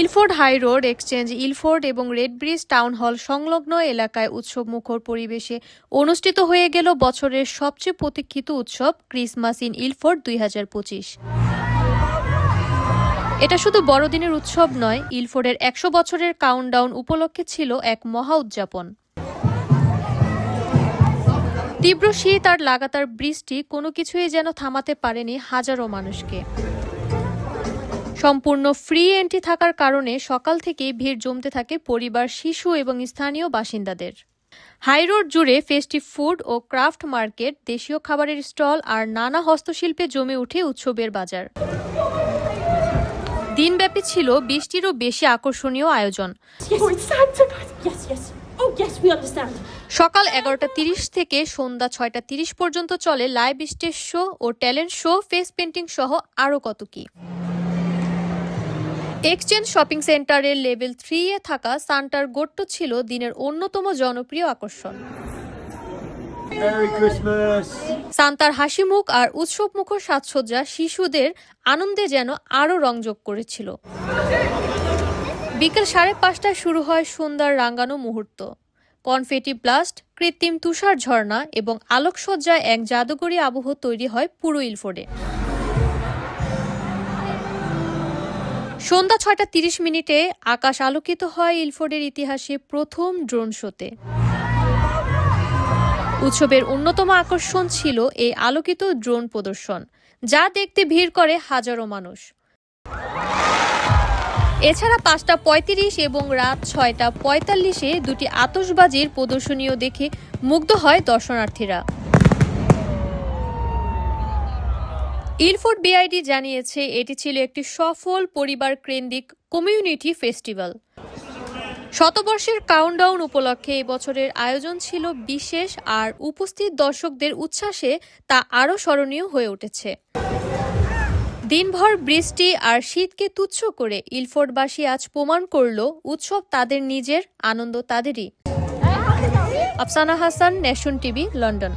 Ilford high road exchange, Ilford এবং Redbridge town hall সংলগ্ন এলাকায় উৎসব মুখর পরিবেশে অনুষ্ঠিত হয়ে গেল বছরের সবচেয়ে প্রতীক্ষিত উৎসব ক্রিসমাস ইন ইলফোর্ড দুই হাজার পঁচিশ। এটা শুধু বড়দিনের উৎসব নয়, ইলফোর্ডের একশো বছরের কাউন্টডাউন উপলক্ষে ছিল এক মহা উদযাপন। তীব্র শীত আর লাগাতার বৃষ্টি কোনো কিছুই যেন থামাতে পারেনি হাজারো মানুষকে। সম্পূর্ণ ফ্রি এন্ট্রি থাকার কারণে সকাল থেকেই ভিড় জমতে থাকে পরিবার শিশু এবং স্থানীয় বাসিন্দাদের। হাইরোড জুড়ে ফেস্টিভ ফুড ও ক্রাফট মার্কেট দেশীয় খাবারের স্টল আর নানা হস্তশিল্পে জমে ওঠে উৎসবের বাজার। দিনব্যাপী ছিল বিশটিরও বেশি আকর্ষণীয় আয়োজন. Oh. সকাল এগারোটা তিরিশ থেকে সন্ধ্যা ছয়টা তিরিশ পর্যন্ত চলে লাইভ স্টেজ শো ও ট্যালেন্ট শো ফেস পেন্টিং সহ আরও কত কি। এক্সচেঞ্জ শপিং সেন্টারের লেভেল থ্রি এ থাকা সান্টার গোট্ট ছিল দিনের অন্যতম জনপ্রিয় আকর্ষণ! সান্তার হাসিমুখ আর উৎসবমুখর সাজসজ্জা শিশুদের আনন্দে যেন আরও রং যোগ করেছিল। বিকেল সাড়ে পাঁচটায় শুরু হয় সুন্দর রাঙ্গানো মুহূর্ত। কনফেটি ব্লাস্ট কৃত্রিম তুষার ঝর্ণা এবং আলোকসজ্জায় এক জাদুকরী আবহ তৈরি হয় পুরো ইলফোর্ডে। সন্ধ্যা ছয়টা তিরিশ মিনিটে আকাশ আলোকিত হয় ইলফোর্ডের ইতিহাসে প্রথম ড্রোন শোতে। উৎসবের অন্যতম আকর্ষণ ছিল এই আলোকিত ড্রোন প্রদর্শন, যা দেখতে ভিড় করে হাজারো মানুষ। এছাড়া পাঁচটা পঁয়ত্রিশ এবং রাত ছয়টা পঁয়তাল্লিশে দুটি আতশবাজির প্রদর্শনীয় দেখে মুগ্ধ হয় দর্শনার্থীরা। ইলফোর্ড বিআইডি জানিয়েছে, এটি ছিল একটি সফল পরিবার কেন্দ্রিক কমিউনিটি ফেস্টিভ্যাল। শতবর্ষের কাউন্টডাউন উপলক্ষে এই বছরের আয়োজন ছিল বিশেষ আর উপস্থিত দর্শকদের উচ্ছ্বাসে তা আরও স্মরণীয় হয়ে উঠেছে। দিনভর বৃষ্টি আর শীতকে তুচ্ছ করে ইলফোর্ডবাসী আজ প্রমাণ করল, উৎসব তাদের নিজের, আনন্দ তাদেরই। Afsana Hasan, Nation TV, London.